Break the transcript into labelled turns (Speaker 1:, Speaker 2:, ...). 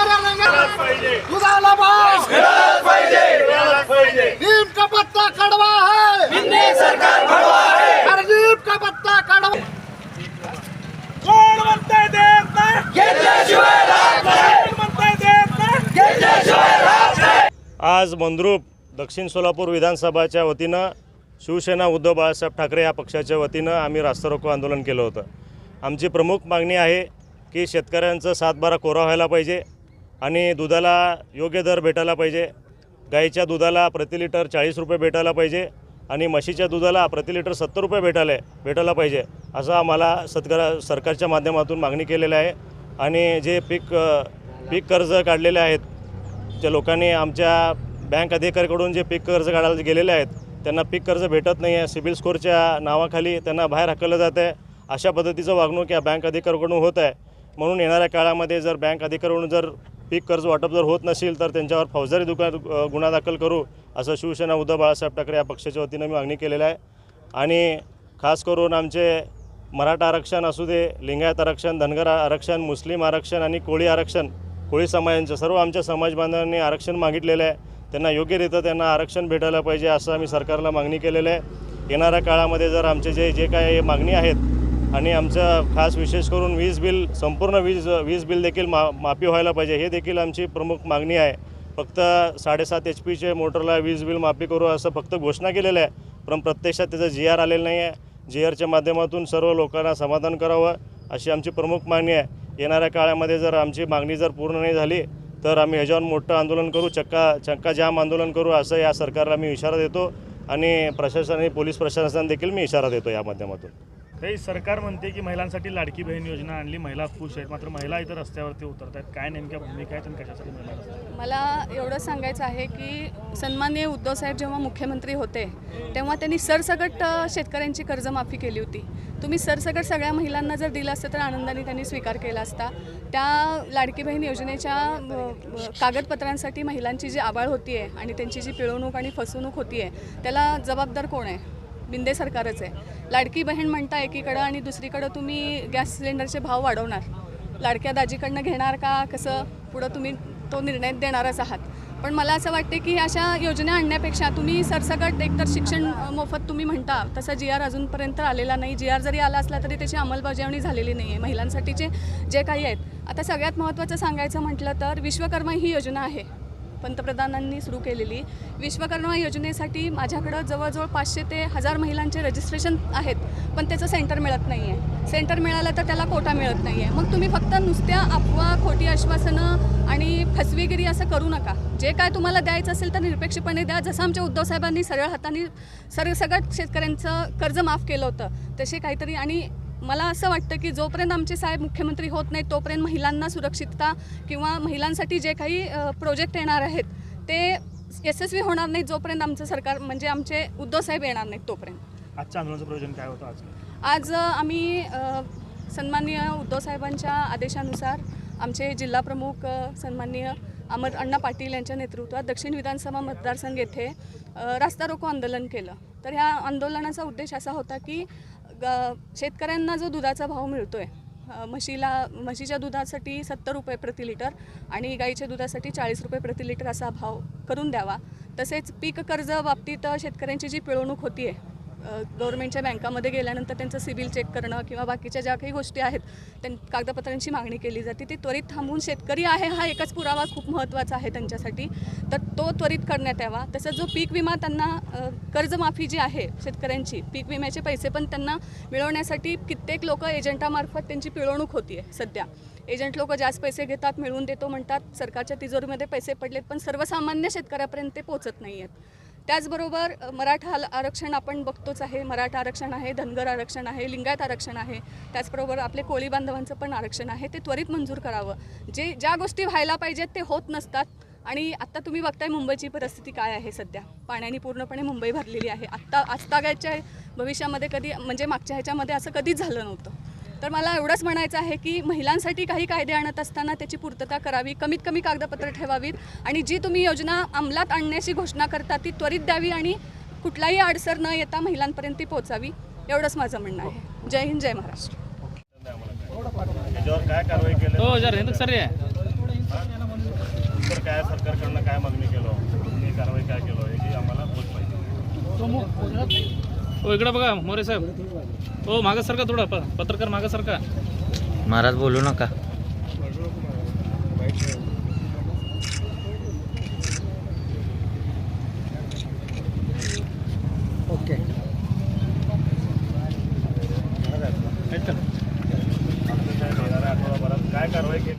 Speaker 1: शेतकऱ्याला
Speaker 2: मिळालाच पाहिजे.
Speaker 1: दुधाला भाव
Speaker 2: मिळालाच पाहिजे. मिळालाच पाहिजे.
Speaker 1: नीम का पत्ता कडवा है
Speaker 2: सरकार भडवा आहे.
Speaker 1: अरे नीम का पत्ता कडवा.
Speaker 2: कोण म्हणताय देत नाही घेतल्याशिवाय राहत नाही. कोण म्हणताय देत नाही घेतल्याशिवाय राहत नाही.
Speaker 3: आज मंद्रुप दक्षिण सोलापूर विधानसभाच्या वतीनं शिवसेना उद्धव बाळासाहेब ठाकरे या पक्षाच्या वतीनं आम्ही रास्ता रोको आंदोलन केलं होतं. आमची प्रमुख मागणी आहे की शेतकऱ्यांचं सातबारा कोरा व्हायला पाहिजे. आणि दुधाला योग्य दर भेटायला पाहिजे. गाईच्या दुधाला प्रति लिटर चाळीस रुपये भेटायला पाहिजे आणि म्हशीच्या दुधाला प्रति लिटर सत्तर रुपये भेटायला भेटायला पाहिजे असं आम्हाला सत्करा सरकारच्या माध्यमातून मागणी केलेली आहे. आणि जे पीक पीक कर्ज काढलेले आहेत ज्या लोकांनी आमच्या बँक अधिकाऱ्याकडून जे पीक कर्ज काढायला गेलेले आहेत त्यांना पीक कर्ज भेटत नाही आहे. सिबिल स्कोअरच्या नावाखाली त्यांना बाहेर हाकलं जात आहे. अशा पद्धतीचं वागणूक या बँक अधिकाऱ्याकडून होत आहे. म्हणून येणाऱ्या काळामध्ये जर बँक अधिकाऱ्याकडून जर पीक कर्ज वाटप जर होत नसेल तर त्यांच्यावर फौजदारी दुका गुन्हा दाखल करू असं शिवसेना उद्धव बाळासाहेब ठाकरे या पक्षाच्या वतीनं मी मागणी केलेलं आहे. आणि खास करून आमचे मराठा आरक्षण असू दे लिंगायत आरक्षण धनगर आरक्षण मुस्लिम आरक्षण आणि कोळी आरक्षण कोळी समाजांचं सर्व आमच्या समाज बांधवांनी आरक्षण मागितलेलं आहे. त्यांना योग्यरित्या त्यांना आरक्षण भेटायला पाहिजे असं आम्ही सरकारला मागणी केलेलं आहे. येणाऱ्या काळामध्ये जर आमचे जे जे काही मागणी आहेत आणि आमचं खास विशेष करून वीज बिल संपूर्ण वीज वीज बिल देखील मा माफी व्हायला पाहिजे. हे देखील आमची प्रमुख मागणी आहे. फक्त साडेसात एच पीचे मोटरला वीज बिल माफी करू असं फक्त घोषणा केलेलं आहे पण प्रत्यक्षात त्याचं जी आर आलेलं नाही आहे. जी आरच्या माध्यमातून सर्व लोकांना समाधान करावं अशी आमची प्रमुख मागणी आहे. येणाऱ्या काळामध्ये जर आमची मागणी जर पूर्ण नाही झाली तर आम्ही ह्याच्यावर मोठं आंदोलन करू चक्का चक्का जाम आंदोलन करू असं या सरकारला मी इशारा देतो. आणि प्रशासन आणि पोलीस प्रशासन देखील मी इशारा देतो या माध्यमातून.
Speaker 4: तरी सरकार म्हणते की महिलांसाठी लाडकी बहीण योजना आणली महिला खुश आहेत. मात्र महिला इथं रस्त्यावरती उतरत आहेत काय नेमक्या भूमिका आहेत आणि कशासाठी महिला
Speaker 5: मला एवढं सांगायचं आहे की सन्माननीय उद्धवसाहेब जेव्हा मुख्यमंत्री होते तेव्हा त्यांनी सरसकट शेतकऱ्यांची कर्जमाफी केली होती. तुम्ही सरसकट सगळ्या महिलांना जर दिलं असतं तर आनंदाने त्यांनी स्वीकार केला असता. त्या लाडकी बहीण योजनेच्या कागदपत्रांसाठी महिलांची जी आबाळ होती आहे आणि त्यांची जी पिळवणूक आणि फसवणूक होती आहे त्याला जबाबदार कोण आहे? बिंदे सरकारच आहे. लाडकी बहीण म्हणता एकीकडं आणि दुसरीकडं तुम्ही गॅस सिलेंडरचे भाव वाढवणार. लाडक्या दाजीकडनं घेणार का? कसं? पुढं तुम्ही तो निर्णय देणारच आहात. पण मला असं वाटते की अशा योजना आणण्यापेक्षा तुम्ही सरसकट एकतर शिक्षण मोफत तुम्ही म्हणता तसा जी आर अजूनपर्यंत आलेला नाही. जी आर जरी आला असला तरी त्याची अंमलबजावणी झालेली नाही आहे महिलांसाठीचे जे काही आहेत. आता सगळ्यात महत्त्वाचं सांगायचं म्हटलं तर विश्वकर्मा ही योजना आहे. पंतप्रधानांनी सुरू केलेली. विश्वकर्मा योजनेसाठी माझ्याकडं जवळजवळ पाचशे ते हजार महिलांचे रजिस्ट्रेशन आहेत पण त्याचं सेंटर मिळत नाही आहे सेंटर मिळालं तर त्याला कोटा मिळत नाही आहे मग तुम्ही फक्त नुसत्या अफवा खोटी आश्वासनं आणि फसवेगिरी असं करू नका. जे काय तुम्हाला द्यायचं असेल तर निरपेक्षपणे द्या. जसं आमच्या उद्धवसाहेबांनी सरळ हाताने सरसगट शेतकऱ्यांचं कर्ज माफ केलं होतं तसे काहीतरी आणि मला असं वाटतं की जोपर्यंत आमचे साहेब मुख्यमंत्री होत नाहीत तोपर्यंत महिलांना सुरक्षितता किंवा महिलांसाठी जे काही प्रोजेक्ट येणार आहेत ते यशस्वी होणार नाहीत जोपर्यंत आमचं सरकार म्हणजे आमचे उद्धव साहेब येणार नाहीत तोपर्यंत.
Speaker 4: आजच्या आंदोलनाचं प्रयोजन काय होतं आज
Speaker 5: आज आम्ही सन्माननीय उद्धव साहेबांच्या आदेशानुसार आमचे जिल्हाप्रमुख अ, सन्माननीय अमर अण्णा पाटील यांच्या नेतृत्वात दक्षिण विधानसभा मतदारसंघ येथे रास्ता रोको आंदोलन केलं. तर ह्या आंदोलनाचा उद्देश असा होता की शेतकऱ्यांना जो दुधाचा भाव मिळतो आहे म्हशीला म्हशीच्या दुधासाठी सत्तर रुपये प्रति लिटर आणि गाईच्या दुधासाठी चाळीस रुपये प्रति लिटर असा भाव करून द्यावा. तसेच पीक कर्ज बाबतीत शेतकऱ्यांची जी पिळवणूक होती आहे गव्हर्नमेंटच्या बँकामध्ये गेल्यानंतर त्यांचं सिबिल चेक करणं किंवा बाकीच्या ज्या काही गोष्टी आहेत त्यां कागदपत्रांची मागणी केली जाते ती त्वरित थांबवून शेतकरी आहे हा एकच पुरावा खूप महत्त्वाचा आहे त्यांच्यासाठी. तर तो त्वरित करण्यात यावा. तसंच जो पीक विमा त्यांना कर्जमाफी जी आहे शेतकऱ्यांची पीक विम्याचे पैसे पण त्यांना मिळवण्यासाठी कित्येक लोक एजंटामार्फत त्यांची पिळवणूक होती आहे सध्या. एजंट लोक जास्त पैसे घेतात मिळवून देतो म्हणतात सरकारच्या तिजोरीमध्ये पैसे पडलेत पण सर्वसामान्य शेतकऱ्यापर्यंत ते पोचत नाही आहेत त्याचबरोबर मराठा आरक्षण आपण बघतोच आहे. मराठा आरक्षण आहे धनगर आरक्षण आहे लिंगायत आरक्षण आहे. त्याचबरोबर आपले कोळी बांधवांचं पण आरक्षण आहे. ते त्वरित मंजूर करावं. जे ज्या गोष्टी व्हायला पाहिजेत ते होत नसतात. आणि आत्ता तुम्ही बघताय मुंबईची परिस्थिती काय आहे सध्या. पाण्याने पूर्णपणे मुंबई भरलेली आहे. आत्ता आजतागायच्या भविष्यामध्ये कधी म्हणजे मागच्या ह्याच्यामध्ये असं कधीच झालं नव्हतं. तर मला एवढंच म्हणायचं आहे की महिलांसाठी काही कायदे आणत असताना त्याची पूर्तता करावी कमीत कमी कागदपत्र ठेवावीत आणि जी तुम्ही योजना अंमलात आणण्याची घोषणा करता ती त्वरित द्यावी आणि कुठलाही अडसर न येता महिलांपर्यंत ती पोचावी एवढंच माझं म्हणणं आहे. जय हिंद जय महाराष्ट्र.
Speaker 3: त्याच्यावर काय कारवाई केली?
Speaker 6: हो
Speaker 3: काय सरकारकडनं काय मागणी केलो? कारवाई काय केलो? याची आम्हाला बोध पाहिजे.
Speaker 6: हो इकडं बघा मोरे साहेब. हो मागं सरका थोडा प- पत्रकार मागं
Speaker 7: महाराज बोलू नका.